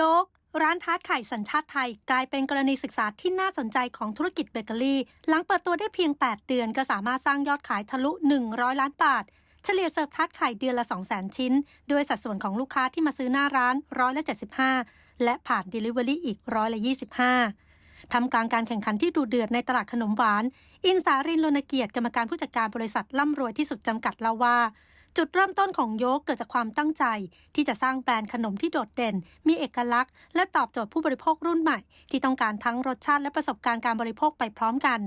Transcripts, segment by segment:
ยก ร้านทาร์ตไข่สัญชาติไทย กลายเป็นกรณีศึกษาที่น่าสนใจของธุรกิจเบเกอรี่ หลังเปิดตัวได้เพียง 8 เดือนก็สามารถสร้างยอดขายทะลุ 100 ล้านบาท เฉลี่ยเสิร์ฟทาร์ตไข่เดือนละ 200,000 ชิ้น ด้วยสัดส่วนของลูกค้าที่มาซื้อหน้าร้านร้อยละ75 และผ่าน Delivery อีกร้อยละ25ทำกลางการแข่งขันที่ดูเดือดในตลาดขนมหวาน อินสารินโลนเกียรติกรรมการผู้จัดการบริษัทร่ำรวยที่สุดจำกัดเล่าว่า จุดเริ่มต้นของโยกเกิดจากความตั้งใจ ที่จะสร้างแบรนด์ขนมที่โดดเด่น มีเอกลักษณ์ และตอบโจทย์ผู้บริโภครุ่นใหม่ ที่ต้องการทั้งรสชาติและประสบการณ์การบริโภคไปพร้อมกัน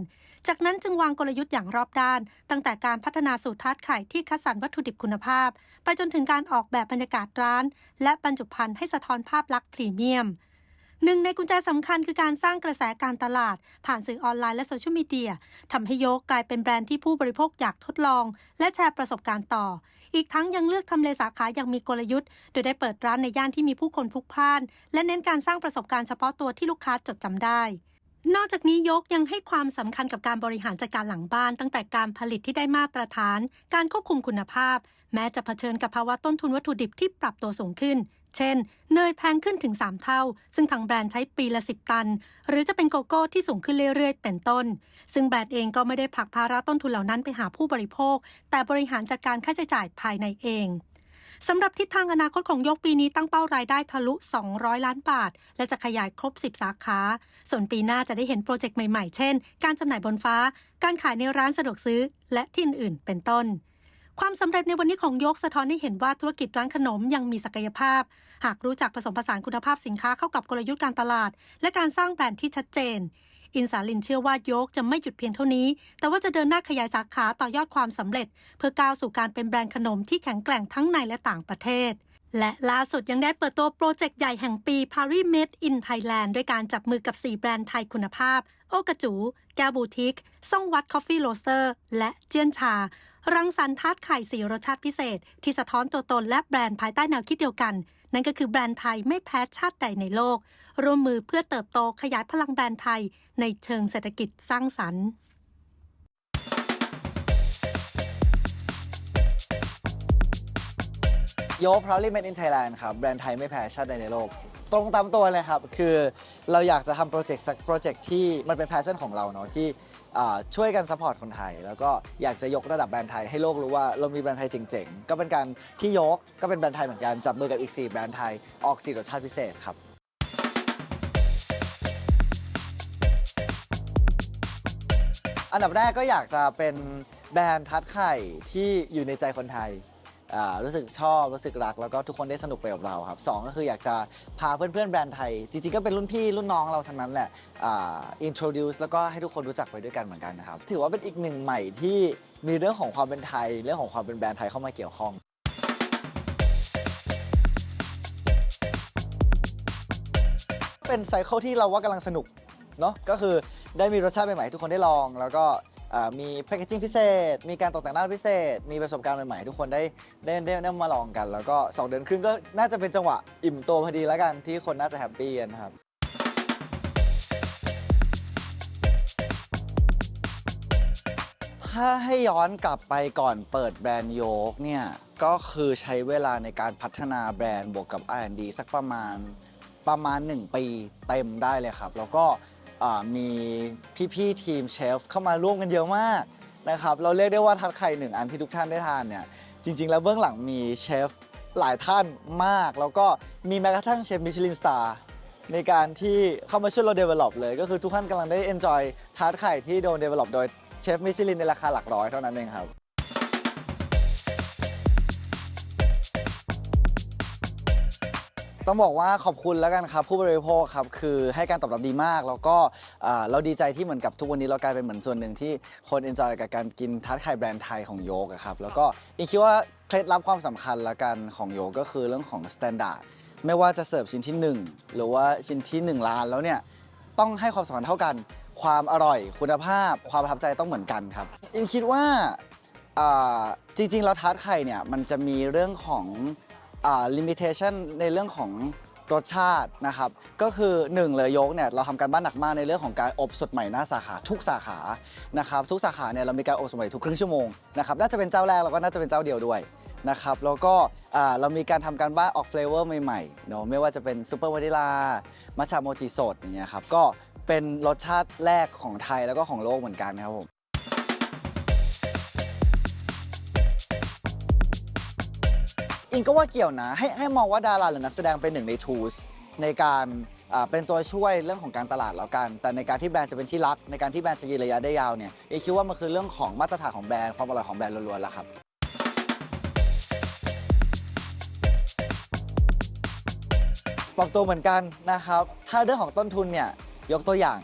จากนั้นจึงวางกลยุทธ์อย่างรอบด้าน ตั้งแต่การพัฒนาสูตรทาร์ตไข่ที่คัดสรรวัตถุดิบคุณภาพ ไปจนถึงการออกแบบบรรยากาศร้าน และบรรจุภัณฑ์ให้สะท้อนภาพลักษณ์พรีเมียม หนึ่งในกุญแจสำคัญคือการสร้างกระแสการตลาด ผ่านสื่อออนไลน์และโซเชียลมีเดียทำให้โยกกลายเป็นแบรนด์ที่ผู้บริโภคอยากทดลอง และแชร์ประสบการณ์ต่อ อีกทั้งยังเลือกทำเลสาขาอย่างมีกลยุทธ์ โดยได้เปิดร้านในย่านที่มีผู้คนพลุกพล่าน และเน้นการสร้างประสบการณ์เฉพาะตัวที่ลูกค้าจดจำได้นอกจากนี้ยกยังให้ความสำคัญกับการบริหารจัดการหลังบ้าน ตั้งแต่การผลิตที่ได้มาตรฐาน การควบคุมคุณภาพ แม้จะเผชิญกับภาวะต้นทุนวัตถุดิบที่ปรับตัวสูงขึ้น เช่น เนยแพงขึ้นถึง 3 เท่า ซึ่งทางแบรนด์ใช้ปีละ 10 ตัน หรือจะเป็นโกโก้ที่สูงขึ้นเรื่อยๆ เป็นต้น ซึ่งแบรนด์เองก็ไม่ได้ผลักภาระต้นทุนเหล่านั้นไปหาผู้บริโภค แต่บริหารจัดการค่าใช้จ่ายภายในเองสำหรับทิศทางอนาคตของยกปีนี้ตั้งเป้ารายได้ทะลุ 200 ล้านบาท และจะขยายครบ 10 สาขา ส่วนปีหน้าจะได้เห็นโปรเจกต์ใหม่ๆ เช่น การจำหน่ายบนฟ้า การขายในร้านสะดวกซื้อ และที่อื่นๆ เป็นต้น ความสำเร็จในวันนี้ของยกสะท้อนให้เห็นว่าธุรกิจร้านขนมยังมีศักยภาพ หากรู้จักผสมผสานคุณภาพสินค้าเข้ากับกลยุทธ์การตลาด และการสร้างแบรนด์ที่ชัดเจน อินสาลินเชื่อว่ายกจะไม่หยุดเพียงเท่านี้ แต่ว่าจะเดินหน้าขยายสาขาต่อยอดความสำเร็จ เพื่อก้าวสู่การเป็นแบรนด์ขนมที่แข็งแกร่งทั้งในและต่างประเทศและล่าสุดยังได้เปิดตัวโปรเจกต์ใหญ่แห่งปี Paris Made in Thailand ด้วยการจับมือกับ 4 แบรนด์ไทยคุณภาพ โอกระจู แก้วบูติกซ่องวัดคอฟฟี่โรสเตอร์ และเจียนชา รังสรรค์ทาร์ตไข่สีรสชาติพิเศษ ที่สะท้อนตัวตนและแบรนด์ภายใต้แนวคิดเดียวกัน นั่นก็คือแบรนด์ไทยไม่แพ้ชาติใดในโลก ร่วมมือเพื่อเติบโตขยายพลังแบรนด์ไทย ในเชิงเศรษฐกิจสร้างสรรค์โยก Proudly Made in Thailand ครับ แบรนด์ไทยไม่แพ้ชาติใดในโลก ตรงตามตัวเลยครับ คือเราอยากจะทำโปรเจกต์สักโปรเจกต์ที่มันเป็นแพชชั่นของเราเนาะที่อ่าช่วยกันซัพพอร์ตคนไทย แล้วก็อยากจะยกระดับแบรนด์ไทยให้โลกรู้ว่าเรามีแบรนด์ไทยเจ๋งๆ ก็เป็นการที่ยกก็เป็นแบรนด์ไทยเหมือนกันจับมือกับอีก 4 แบรนด์ไทยออกสีรสชาติพิเศษครับ อันดับแรกก็อยากจะเป็นแบรนด์ทัดไข่ที่อยู่ในใจคนไทย รู้สึกชอบรู้สึกรักแล้วก็ทุกคนได้สนุกไปกับเราครับสองก็คืออยากจะพาเพื่อนๆแบรนด์ไทย จริงๆก็เป็นรุ่นพี่รุ่นน้องเราทั้งนั้นแหละอ่า introduce แล้วก็ให้ทุกคนรู้จักไปด้วยกันเหมือนกันนะครับ ถือว่าเป็นอีกหนึ่งใหม่ที่มีเรื่องของความเป็นไทย เรื่องของความเป็นแบรนด์ไทยเข้ามาเกี่ยวข้องเป็นไซเคิลที่เราว่ากำลังสนุกเนาะก็คือได้มีรสชาติใหม่ๆทุกคนได้ลองแล้วก็ อ่ามีแพคเกจิ้งพิเศษ มีการตกแต่งหน้าพิเศษ มีประสบการณ์ใหม่ๆทุกคนได้ได้ได้ได้มาลองกัน แล้วก็ 2 เดือนครึ่งก็น่าจะเป็นจังหวะอิ่มตัวพอดีแล้วกันที่คนน่าจะแฮปปี้กันะครับ ถ้าให้ย้อนกลับไปก่อนเปิดแบรนด์โยกเนี่ย ก็คือใช้เวลาในการพัฒนาแบรนด์บวกกับ R&D สักประมาณประมาณ 1 ปีเต็มได้เลยครับ แล้วก็ อ่ามีพี่ๆทีมเชฟเข้ามาร่วมกันเยอะมากนะครับเราเรียกได้ว่าทัดไข่หนึ่งอันที่ทุกท่านได้ทานเนี่ยจริง ๆ แล้วเบื้องหลังมีเชฟหลายท่านมาก แล้วก็มีแม้กระทั่งเชฟมิชลินสตาร์ในการที่เข้ามาช่วยเรา develop เลย ก็คือทุกท่านกำลังได้ enjoy ทาร์ตไข่ที่โดน develop โดยเชฟมิชลินในราคาหลักร้อยเท่านั้นเองครับ ต้องบอกว่าขอบคุณแล้วกันครับผู้บริโภคครับคือให้การตอบรับดีมาก แล้วก็อ่าเราดีใจที่เหมือนกับทุกวันนี้เรากลายเป็นเหมือนส่วนหนึ่งที่คน enjoy กับการกินทาร์ตไข่แบรนด์ไทยของโยกอะครับแล้วก็อิงคิดว่าเคล็ดลับความสำคัญละกันของโยกก็คือเรื่องของ standard ไม่ว่าจะเสิร์ฟชิ้นที่1หรือว่าชิ้นที่1ล้านแล้วเนี่ยต้องให้ความสำคัญเท่ากัน ความอร่อยคุณภาพ ความประทับใจต้องเหมือนกันครับอินคิดว่า อ่าจริงๆ แล้วทาร์ตไข่เนี่ยมันจะมีเรื่องของ ลิมิเ t ชันในเรื่องของรสชาตินะครับ ก็คือ 1 เลยยกเนี่ยเราทำการบ้านหนักมากในเรื่องของการอบสดใหม่หน้าสาขาทุกสาขานะครับทุกสาขาเนี่ยเรามีการอบสดใหม่ทุกครึ่งชั่วโมงนะครับน่าจะเป็นเจ้าแรกแล้วก็น่าจะเป็นเจ้าเดียวด้วยนะครับแล้วก็เรามีการทำการบ้านออกเฟลเวอร์ใหม่ๆเนาะไม่ว่าจะเป็นซูเปอร์วานิลามัชชาโมจิสดอย่างเงี้ยครับก็เป็นรสชาติแรกของไทยแล้วก็ของโลกเหมือนกันครับผม อิงก็ว่าเกี่ยวนะ ให้ให้มองว่าดาราหรือนักแสดงเป็นหนึ่งใน tools ในการอ่าเป็นตัวช่วยเรื่องของการตลาดแล้วกัน แต่ในการที่แบรนด์จะเป็นที่รัก ในการที่แบรนด์จะยืนระยะได้ยาวเนี่ยอิงคิดว่ามันคือเรื่องของมาตรฐานของแบรนด์ความอร่อยของแบรนด์ล้วนๆแล้วครับ ปรับตัวเหมือนกันนะครับ ถ้าเรื่องของต้นทุนเนี่ยยกตัวอย่าง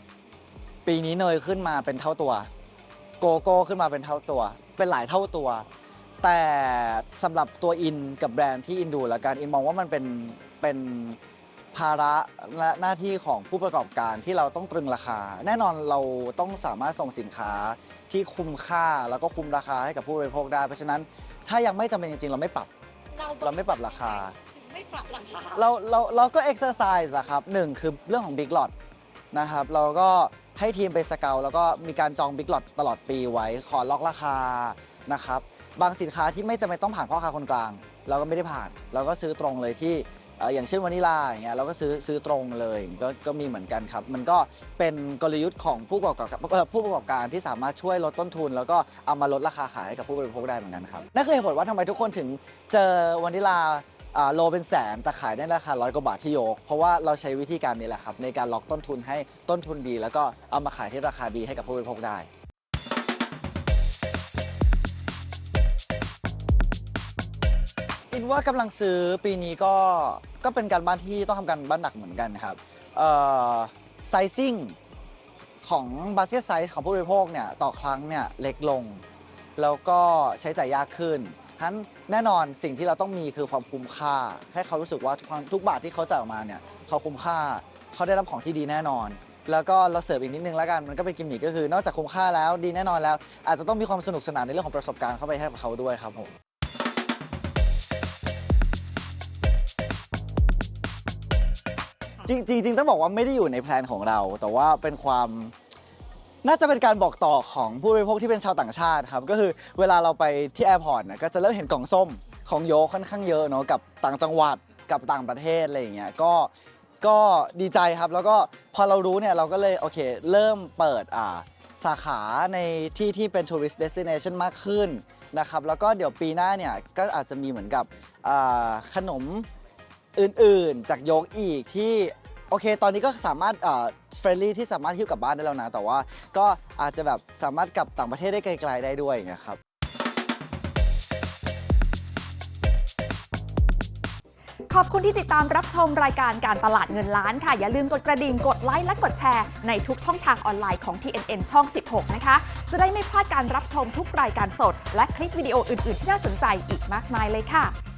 ปีนี้เนยขึ้นมาเป็นเท่าตัว โกโก้ขึ้นมาเป็นเท่าตัว เป็นหลายเท่าตัว แต่สำหรับตัวอินกับแบรนด์ที่อินดูแล้วกันอินมองว่ามันเป็นเป็นภาระและหน้าที่ของผู้ประกอบการที่เราต้องตรึงราคา แน่นอนเราต้องสามารถส่งสินค้าที่คุ้มค่าแล้วก็คุ้มราคาให้กับผู้บริโภคได้ เพราะฉะนั้นถ้ายังไม่จำเป็นจริงๆ เราไม่ปรับเราไม่ปรับราคา ไม่ปรับราคาเราเราเราก็เอ็กซ์ไซส์อะครับหนึ่งคือเรื่องของ Big Lot นะครับเราก็ให้ทีมไปสเกลแล้วก็มีการจอง Big Lot ตลอดปีไว้ขอล็อกราคานะครับ บางสินค้าที่ไม่จำเป็นต้องผ่านพ่อค้าคนกลาง เราก็ไม่ได้ผ่าน เราก็ซื้อตรงเลยที่เอ่ออย่างเช่นวานิลาอย่างเงี้ยเราก็ซื้อซื้อตรงเลยก็ก็มีเหมือนกันครับ มันก็เป็นกลยุทธ์ของผู้ประกอบการเอ่อผู้ประกอบการที่สามารถช่วยลดต้นทุน แล้วก็เอามาลดราคาขายให้กับผู้บริโภคได้เหมือนกันครับนั่นคือเหตุผลว่าทำไมทุกคนถึงเจอวานิลาอ่าโลเป็นแสนแต่ขายได้ราคาร้อยกว่าบาทที่โยก เพราะว่าเราใช้วิธีการนี้แหละครับในการล็อกต้นทุนให้ต้นทุนดี แล้วก็เอามาขายที่ราคาดีให้กับผู้บริโภคได้ อินว่ากำลังซื้อปีนี้ก็ก็เป็นการบ้านที่ต้องทำการบ้านหนักเหมือนกันครับไซซิ่งของบาสเกตไซส์ของผู้บริโภคเนี่ยต่อครั้งเนี่ยเล็กลง แล้วก็ใช้จ่ายยากขึ้นฉะนั้นแน่นอนสิ่งที่เราต้องมีคือความคุ้มค่า ให้เขารู้สึกว่าทุกครั้งทุกบาทที่เขาจ่ายออกมาเนี่ยเขาคุ้มค่าเขาได้รับของที่ดีแน่นอน แล้วก็เราเสิร์ฟอีกนิดนึงแล้วกันมันก็เป็นกิมมิคก็คือนอกจากคุ้มค่าแล้วดีแน่นอนแล้ว อาจจะต้องมีความสนุกสนานในเรื่องของประสบการณ์เข้าไปให้กับเขาด้วยครับผม จริงจริงๆต้องบอกว่าไม่ได้อยู่ในแพลนของเรา แต่ว่าเป็นความน่าจะเป็นการบอกต่อของผู้บริโภคที่เป็นชาวต่างชาติครับก็คือเวลาเราไปที่แอร์พอร์ตนะก็จะเริ่มเห็นกล่องส้มของโยค่อนข้างเยอะเนาะกับต่างจังหวัดกับต่างประเทศอะไรอย่างเงี้ยก็ก็ดีใจครับแล้วก็พอเรารู้เนี่ยเราก็เลยโอเค เริ่มเปิดอ่าสาขาในที่ที่เป็น tourist destination มากขึ้นนะครับแล้วก็เดี๋ยวปีหน้าเนี่ยก็อาจจะมีเหมือนกับขนมอื่นๆ จากโยกอีกที่ โอเค ตอนนี้ก็สามารถเฟรนลี่ที่สามารถหิ้วกลับบ้านได้แล้วนะ แต่ว่าก็อาจจะแบบสามารถกลับต่างประเทศได้ไกลๆได้ด้วยอย่างเงี้ยครับ ขอบคุณที่ติดตามรับชมรายการการตลาดเงินล้านค่ะ อย่าลืมกดกระดิ่ง กดไลค์ และกดแชร์ ในทุกช่องทางออนไลน์ของ TNN ช่อง 16 นะคะ จะได้ไม่พลาดการรับชมทุกรายการสด และคลิปวิดีโออื่น ๆ ที่น่าสนใจอีกมากมายเลยค่ะ